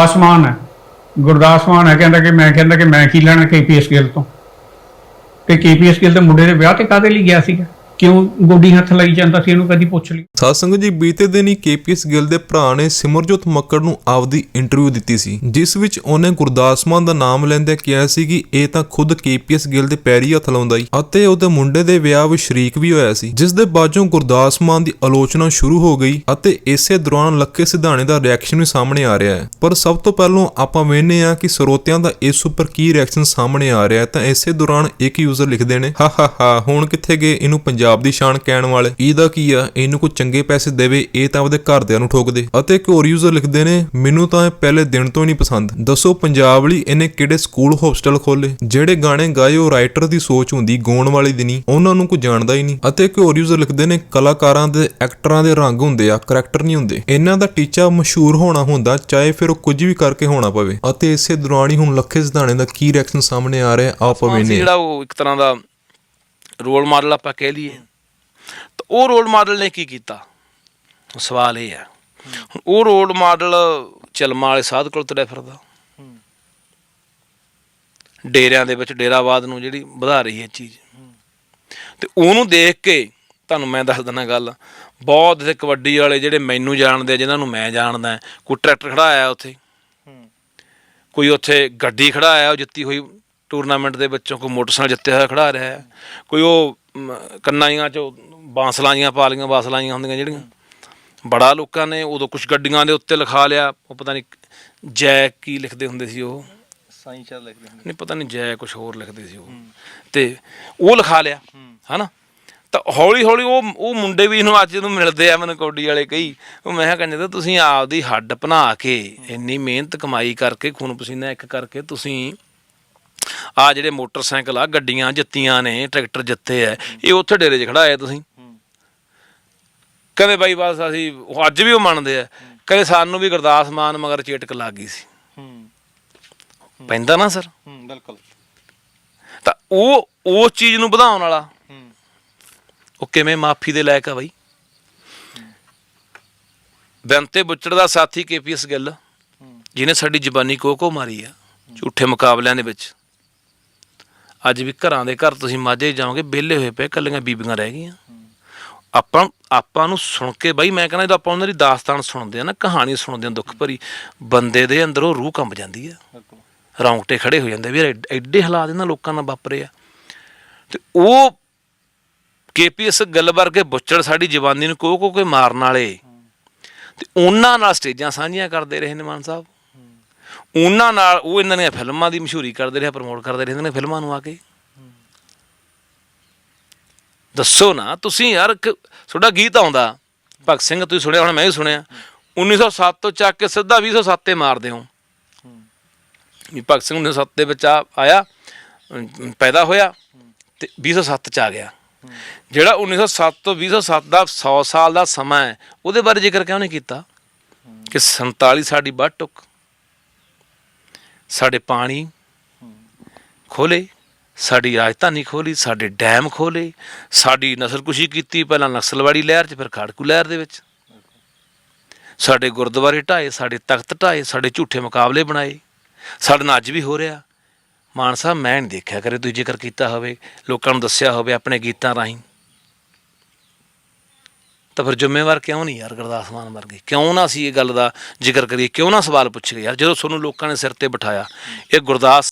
ਗੁਰਦਾਸ ਮਾਨ ਹੈ। ਗੁਰਦਾਸ ਮਾਨ ਹੈ, ਕਹਿੰਦਾ ਕਿ ਮੈਂ, ਕਹਿੰਦਾ ਕਿ ਮੈਂ ਕੀ ਲੈਣਾ ਕੇਪੀਐਸ ਗਿੱਲ ਤੋਂ? ਤੇ ਕੇਪੀਐਸ ਗਿੱਲ ਦੇ ਮੁੰਡੇ ਦੇ ਵਿਆਹ ਤੇ ਕਾਹਦੇ ਲਈ ਗਿਆ ਸੀਗਾ? ਕਿਉਂ ਗੋਡੀ ਹੱਥ ਲਾਈ ਜਾਂਦਾ ਸੀ, ਇਹਨੂੰ ਕਦੀ ਪੁੱਛ ਲਈ? ਸਾਧ ਜੀ, ਬੀਤੇ ਦਿਨ ਹੀ ਕੇਪੀਐਸ ਗਿੱਲ ਦੇ ਭਰਾ ਨੇ ਸਿਮਰਜੋਤ ਮੱਕੜ ਨੂੰ ਆਪਦੀ ਇੰਟਰਵਿਊ ਦਿੱਤੀ ਸੀ, ਜਿਸ ਵਿੱਚ ਉਹਨੇ ਗੁਰਦਾਸ ਮਾਨ ਦਾ ਨਾਮ ਲੈਂਦੇ ਕਿਹਾ ਸੀ ਕਿ ਇਹ ਤਾਂ ਖੁਦ ਕੇਪੀਐਸ ਗਿੱਲ ਦੇ ਪੈਰੀ ਹੱਥ ਲਾਉਂਦਾ ਹੀ ਅਤੇ ਉਹਦੇ ਮੁੰਡੇ ਦੇ ਵਿਆਹ ਵਿੱਚ ਸ਼ਰੀਕ ਵੀ ਹੋਇਆ ਸੀ, ਜਿਸ ਦੇ ਬਾਅਦੋਂ ਗੁਰਦਾਸ ਮਾਨ ਦੀ ਆਲੋਚਨਾ ਸ਼ੁਰੂ ਹੋ ਗਈ, ਅਤੇ ਇਸੇ ਦੌਰਾਨ ਲੱਖੇ ਸਿਧਾਣੇ ਦਾ ਰਿਐਕਸ਼ਨ ਵੀ ਸਾਹਮਣੇ ਆ ਰਿਹਾ ਹੈ। ਪਰ ਸਭ ਤੋਂ ਪਹਿਲਾਂ ਆਪਾਂ ਵੇਖਨੇ ਆ ਕਿ ਸਰੋਤਿਆਂ ਦਾ ਇਸ ਉੱਪਰ ਕੀ ਰਿਐਕਸ਼ਨ ਸਾਹਮਣੇ ਆ ਰਿਹਾ ਹੈ, ਤਾਂ ਇਸੇ ਦੌਰਾਨ ਇੱਕ ਯੂਜ਼ਰ ਲਿਖਦੇ ਨੇ, ਹਾ ਹਾ ਹਾ, ਹੁਣ ਕਿੱਥੇ ਗਏ? ਇਹਨੂੰ ਪੰਜਾਬ ਦੀ ਸ਼ਾਨ ਕਹਿਣ ਵਾਲੇ, ਇਹਦਾ ਕੀ ਆ? ਇਹਨੂੰ ਕੋਈ ਚੰਗੇ ਪੈਸੇ ਦੇਵੇ ਇਹ ਤਾਂ ਆਪਦੇ ਘਰਦਿਆਂ ਨੂੰ ਠੋਕਦੇ। ਅਤੇ ਇੱਕ ਹੋਰ ਯੂਜ਼ਰ ਲਿਖਦੇ ਨੇ ਮੈਨੂੰ ਤਾਂ ਇਹ ਪਹਿਲੇ ਦਿਨ ਤੋਂ ਹੀ ਨਹੀਂ ਪਸੰਦ। ਦੱਸੋ ਪੰਜਾਬ ਲਈ ਇਹਨੇ ਕਿਹੜੇ ਸਕੂਲ ਹੋਸਟਲ ਖੋਲੇ ਜਿਹੜੇ ਗਾਣੇ ਗਾਏ ਉਹ ਰਾਈਟਰ ਦੀ ਸੋਚ ਹੁੰਦੀ ਗਾਉਣ ਵਾਲੀ ਦੀ ਨਹੀਂ ਉਹਨਾਂ ਨੂੰ ਕੋਈ ਜਾਣਦਾ ਹੀ ਨਹੀਂ। ਅਤੇ ਇੱਕ ਹੋਰ ਯੂਜ਼ਰ ਲਿਖਦੇ ਨੇ ਕਲਾਕਾਰਾਂ ਦੇ ਐਕਟਰਾਂ ਦੇ ਰੰਗ ਹੁੰਦੇ ਆ ਕਰੈਕਟਰ ਨਹੀਂ ਹੁੰਦੇ। ਇਹਨਾਂ ਦਾ ਟੀਚਾ ਮਸ਼ਹੂਰ ਹੋਣਾ ਹੁੰਦਾ ਚਾਹੇ ਫਿਰ ਉਹ ਕੁਝ ਵੀ ਕਰਕੇ ਹੋਣਾ ਪਵੇ। ਅਤੇ ਇਸੇ ਦੌਰਾਨ ਹੀ ਹੁਣ ਲੱਖੇ ਸਿਧਾਣੇ ਦਾ ਕੀ ਰਿਐਕਸ਼ਨ ਸਾਹਮਣੇ ਆ ਰਿਹਾ ਆਪਾਂ ਮਾਨ ਸੀ ਵੇਨੇ ਜਿਹੜਾ ਉਹ ਇੱਕ ਤਰ੍ਹਾਂ ਦਾ ਰੋਲ ਮਾਡਲ ਆਪਾਂ ਕਹਿ ਲਈਏ। ਉਹ ਰੋਲ ਮਾਡਲ ਨੇ ਕੀ ਕੀਤਾ? ਸਵਾਲ ਇਹ ਹੈ। ਉਹ ਰੋਲ ਮਾਡਲ ਚਲਮਾ ਵਾਲੇ ਸਾਧ ਕੋਲ ਤੁਰਿਆ ਫਿਰਦਾ। ਡੇਰਿਆਂ ਦੇ ਵਿੱਚ ਡੇਰਾਵਾਦ ਨੂੰ ਜਿਹੜੀ ਵਧਾ ਰਹੀ ਹੈ ਚੀਜ਼। ਤੇ ਉਹਨੂੰ ਦੇਖ ਕੇ ਤੁਹਾਨੂੰ ਮੈਂ ਦੱਸ ਦਿੰਦਾ ਗੱਲ। ਬਹੁਤ ਇੱਥੇ ਕਬੱਡੀ ਵਾਲੇ ਜਿਹੜੇ ਮੈਨੂੰ ਜਾਣਦੇ ਆ ਜਿਨ੍ਹਾਂ ਨੂੰ ਮੈਂ ਜਾਣਦਾ ਕੋਈ ਟਰੈਕਟਰ ਖੜਾਇਆ ਉੱਥੇ। ਕੋਈ ਉੱਥੇ ਗੱਡੀ ਖੜਾਇਆ ਉਹ ਜਿੱਤੀ ਹੋਈ ਟੂਰਨਾਮੈਂਟ ਦੇ ਵਿੱਚੋਂ ਕੋਈ ਮੋਟਰਸਾਈਕਲ ਜਿੱਤਿਆ ਹੋਇਆ ਖੜਾ ਰਿਹਾ। ਕੋਈ ਉਹ ਮ, ਕੰਨਾਈਆਂ ਚੋਂ ਬਾਂਸਲਾਂ ਜੀਆਂ ਪਾਲੀਆਂ ਬਾਸਲਾਂ ਜੀਆਂ ਹੁੰਦੀਆਂ ਜਿਹੜੀਆਂ। ਬੜਾ ਲੋਕਾਂ ਨੇ ਉਦੋਂ ਕੁਝ ਗੱਡੀਆਂ ਦੇ ਉੱਤੇ ਲਿਖਾ ਲਿਆ। ਉਹ ਪਤਾ ਨਹੀਂ ਜੈ ਕੀ ਲਿਖਦੇ ਹੁੰਦੇ ਸੀ ਉਹ। ਸਾਈਂ ਚਾ ਲਿਖਦੇ ਹੁੰਦੇ ਨਹੀਂ ਪਤਾ ਨਹੀਂ ਜੈ ਕੁਝ ਹੋਰ ਲਿਖਦੇ ਸੀ ਉਹ। ਤੇ ਉਹ ਲਿਖਾ ਲਿਆ ਹਨਾ? ਤਾਂ ਹੌਲੀ ਹੌਲੀ ਉਹ ਉਹ ਮੁੰਡੇ ਵੀ ਇਹਨੂੰ ਅੱਜ ਨੂੰ ਮਿਲਦੇ ਆ ਮੈਨੂੰ ਕੌਡੀ ਵਾਲੇ ਕਈ। ਉਹ ਮੈਂ ਕਿਹਾ ਕਹਿੰਦੇ ਤਾਂ ਤੁਸੀਂ ਆਪਦੀ ਹੱਡ ਬਣਾ ਕੇ ਇੰਨੀ ਮਿਹਨਤ ਕਮਾਈ ਕਰਕੇ ਖੂਨ ਪਸੀਨਾ ਇੱਕ ਕਰਕੇ ਤੁਸੀਂ ਆ ਜਿਹੜੇ ਮੋਟਰਸਾਈਕਲ ਆ ਗੱਡੀਆਂ ਜਿੱਤੀਆਂ ਨੇ ਟਰੈਕਟਰ ਜਿੱਤੇ ਆ ਇਹ ਉੱਥੇ ਡੇਰੇ 'ਚ ਖੜਾਏ ਤੁਸੀਂ। ਕਹਿੰਦੇ ਬਾਈ ਬਸ ਅਸੀਂ ਉਹ ਅੱਜ ਵੀ ਉਹ ਮੰਨਦੇ ਆ। ਕਹਿੰਦੇ ਸਾਨੂੰ ਵੀ ਗੁਰਦਾਸ ਮਾਨ ਮਗਰ ਚੇਟਕ ਲੱਗ ਗਈ ਸੀ। ਹੂੰ। ਪੈਂਦਾ ਨਾ ਸਰ। ਹੂੰ ਬਿਲਕੁਲ। ਤਾਂ ਉਹ ਉਸ ਚੀਜ਼ ਨੂੰ ਵਧਾਉਣ ਵਾਲਾ। ਹੂੰ। ਉਹ ਕਿਵੇਂ ਮਾਫੀ ਦੇ ਲਾਇਕ ਆ ਬਾਈ? ਬੈਂਤੇ ਬੁੱਚੜ ਦਾ ਸਾਥੀ ਕੇਪੀਐਸ ਗਿੱਲ ਜਿਹਨੇ ਸਾਡੀ ਜ਼ਬਾਨੀ ਕੋਕੋ ਮਾਰੀ ਆ ਝੂਠੇ ਮੁਕਾਬਲਿਆਂ ਦੇ ਵਿੱਚ। ਅੱਜ ਵੀ ਘਰਾਂ ਦੇ ਘਰ ਤੁਸੀਂ ਮਾਝੇ ਜਾਓਗੇ ਵਿਹਲੇ ਹੋਏ ਪਏ ਕੱਲੀਆਂ ਬੀਬੀਆਂ ਰਹਿ ਗਈਆਂ। ਆਪਾਂ ਆਪਾਂ ਨੂੰ ਸੁਣ ਕੇ ਬਾਈ ਮੈਂ ਕਹਿੰਦਾ ਜਦੋਂ ਆਪਾਂ ਉਹਨਾਂ ਦੀ ਦਾਸਤਾਨ ਸੁਣਦੇ ਆ ਨਾ ਕਹਾਣੀ ਸੁਣਦੇ ਆ ਦੁੱਖ ਭਰੀ ਬੰਦੇ ਦੇ ਅੰਦਰੋਂ ਰੂਹ ਕੰਬ ਜਾਂਦੀ ਆ। ਬਿਲਕੁਲ। ਰੌਂਗਟੇ ਖੜੇ ਹੋ ਜਾਂਦੇ ਵੀ ਐਡ- ਹਾਲਾਤ ਇਹਨਾਂ ਲੋਕਾਂ ਨਾਲ ਵਾਪਰੇ ਆ। ਤੇ ਉਹ ਕੇਪੀਐਸ ਗੱਲ ਵਰਗੇ ਬੁੱਚੜ ਸਾਡੀ ਜਵਾਨੀ ਨੂੰ ਕੋ ਕੋ ਕੇ ਮਾਰਨ ਵਾਲੇ। ਤੇ ਉਹਨਾਂ ਨਾਲ ਸਟੇਜਾਂ ਸਾਂਝੀਆਂ ਕਰਦੇ ਰਹੇ ਨੇ ਮਾਨ ਸਾਹਿਬ ਉਹਨਾਂ ਨਾਲ ਉਹ ਇਹਨਾਂ ਦੀਆਂ ਫਿਲਮਾਂ ਦੀ ਮਸ਼ਹੂਰੀ ਕਰਦੇ ਰਹੇ ਪ੍ਰਮੋਟ ਕਰਦੇ ਰਹੇ ਇਹਨਾਂ ਦੀਆਂ ਫਿਲਮਾਂ ਨੂੰ ਆ ਕੇ। ਦੱਸੋ ਨਾ, ਤੁਸੀਂ ਯਾਰ ਇੱਕ- ਤੁਹਾਡਾ ਗੀਤ ਆਉਂਦਾ, ਭਗਤ ਸਿੰਘ ਤੁਸੀਂ ਸੁਣਿਆ ਹੁਣ, ਮੈਂ ਵੀ ਸੁਣਿਆ। 1907 ਤੋਂ ਚੱਕ ਕੇ ਸਿੱਧਾ 2007 ਤੇ ਮਾਰਦੇ ਹੋ। ਵੀ ਭਗਤ ਸਿੰਘ 1907 ਦੇ ਵਿੱਚ ਆਇਆ ਪੈਦਾ ਹੋਇਆ ਤੇ 2007 ਚ ਆ ਗਿਆ। ਜਿਹੜਾ 1907 ਤੋਂ 2007 ਦਾ 100 ਸਾਲ ਦਾ ਸਮਾਂ ਹੈ, ਉਹਦੇ ਬਾਰੇ ਜ਼ਿਕਰ ਕਿਉਂ ਨਹੀਂ ਕੀਤਾ? ਕਿ 47 ਸਾਡੀ ਵੱਢ ਟੁੱਕ, ਸਾਡੇ ਪਾਣੀ ਖੋਲੇ ਸਾਡੀ ਰਾਜਧਾਨੀ ਖੋਲੀ, ਸਾਡੇ ਡੈਮ ਖੋਲੇ, ਸਾਡੀ ਨਸਲਕੁਸ਼ੀ ਕੀਤੀ, ਪਹਿਲਾਂ ਨਕਸਲਵਾੜੀ ਲਹਿਰ 'ਚ, ਫਿਰ ਖਾੜਕੂ ਲਹਿਰ ਦੇ ਵਿੱਚ। ਸਾਡੇ ਗੁਰਦੁਆਰੇ ਢਾਏ, ਸਾਡੇ ਤਖਤ ਢਾਏ, ਸਾਡੇ ਝੂਠੇ ਮੁਕਾਬਲੇ ਬਣਾਏ। ਸਾਡੇ ਨਾਲ ਅੱਜ ਵੀ ਹੋ ਰਿਹਾ। ਮਾਨ ਸਾਹਿਬ, ਮੈਂ ਨਹੀਂ ਦੇਖਿਆ ਕਰੇ ਤੁਸੀਂ ਜ਼ਿਕਰ ਕੀਤਾ ਹੋਵੇ, ਲੋਕਾਂ ਨੂੰ ਦੱਸਿਆ ਹੋਵੇ ਆਪਣੇ ਗੀਤਾਂ ਰਾਹੀਂ। ਤਾਂ ਫਿਰ ਜ਼ਿੰਮੇਵਾਰ ਕਿਉਂ ਨਹੀਂ ਯਾਰ ਗੁਰਦਾਸ ਮਾਨ ਵਰਗੇ? ਕਿਉਂ ਨਾ ਅਸੀਂ ਇਹ ਗੱਲ ਦਾ ਜ਼ਿਕਰ ਕਰੀਏ? ਕਿਉਂ ਨਾ ਸਵਾਲ ਪੁੱਛੀਏ? ਯਾਰ ਜਦੋਂ ਤੁਹਾਨੂੰ ਲੋਕਾਂ ਨੇ ਸਿਰ ਤੇ ਬਿਠਾਇਆ, ਇਹ ਗੁਰਦਾਸ